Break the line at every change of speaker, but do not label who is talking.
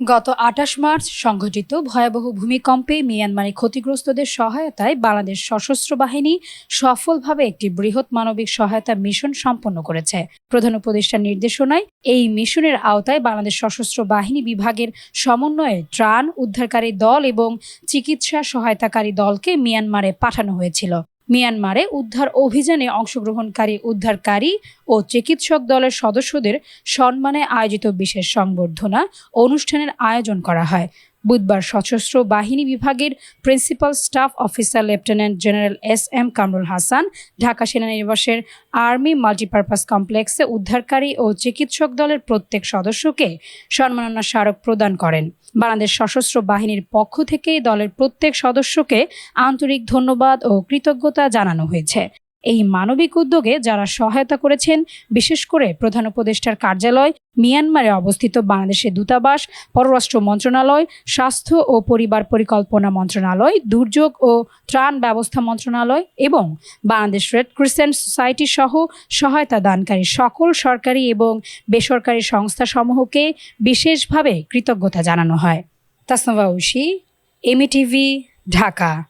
গত আঠাশ মার্চ সংঘটিত ভয়াবহ ভূমিকম্পে মিয়ানমারে ক্ষতিগ্রস্তদের সহায়তায় বাংলাদেশ সশস্ত্র বাহিনী সফলভাবে একটি বৃহৎ মানবিক সহায়তা মিশন সম্পন্ন করেছে। প্রধান উপদেষ্টার নির্দেশনায় এই মিশনের আওতায় বাংলাদেশ সশস্ত্র বাহিনী বিভাগের সমন্বয়ে ত্রাণ উদ্ধারকারী দল এবং চিকিৎসা সহায়তাকারী দলকে মিয়ানমারে পাঠানো হয়েছিল। মিয়ানমারে উদ্ধার অভিযানে অংশগ্রহণকারী উদ্ধারকারী ও চিকিৎসক দলের সদস্যদের সম্মানে আয়োজিত বিশেষ সংবর্ধনা অনুষ্ঠানের আয়োজন করা হয়। বুধবার সশস্ত্র বাহিনী বিভাগের principal staff officer lieutenant general S M Kamrul Hasan, Dhaka সেনানিবাসের army multipurpose কমপ্লেক্সে উদ্ধারকারী ও চিকিৎসক দলের প্রত্যেক সদস্যকে সম্মাননা স্মারক প্রদান করেন। বাংলাদেশ সশস্ত্র বাহিনীর পক্ষ থেকে দলের প্রত্যেক সদস্যকে আন্তরিক ধন্যবাদ ও কৃতজ্ঞতা জানানো হয়েছে। এই মানবিক উদ্যোগে যারা সহায়তা করেছেন, বিশেষ করে প্রধান উপদেষ্টার কার্যালয়, মিয়ানমারে অবস্থিত বাংলাদেশের দূতাবাস, পররাষ্ট্র মন্ত্রণালয়, স্বাস্থ্য ও পরিবার পরিকল্পনা মন্ত্রণালয়, দুর্যোগ ও ত্রাণ ব্যবস্থা মন্ত্রণালয় এবং বাংলাদেশ রেড ক্রিসেন্ট সোসাইটি সহ সহায়তা দানকারী সকল সরকারি এবং বেসরকারি সংস্থাসমূহকে বিশেষভাবে কৃতজ্ঞতা জানানো হয়। তাসনভা উশি এমইটিভি, ঢাকা।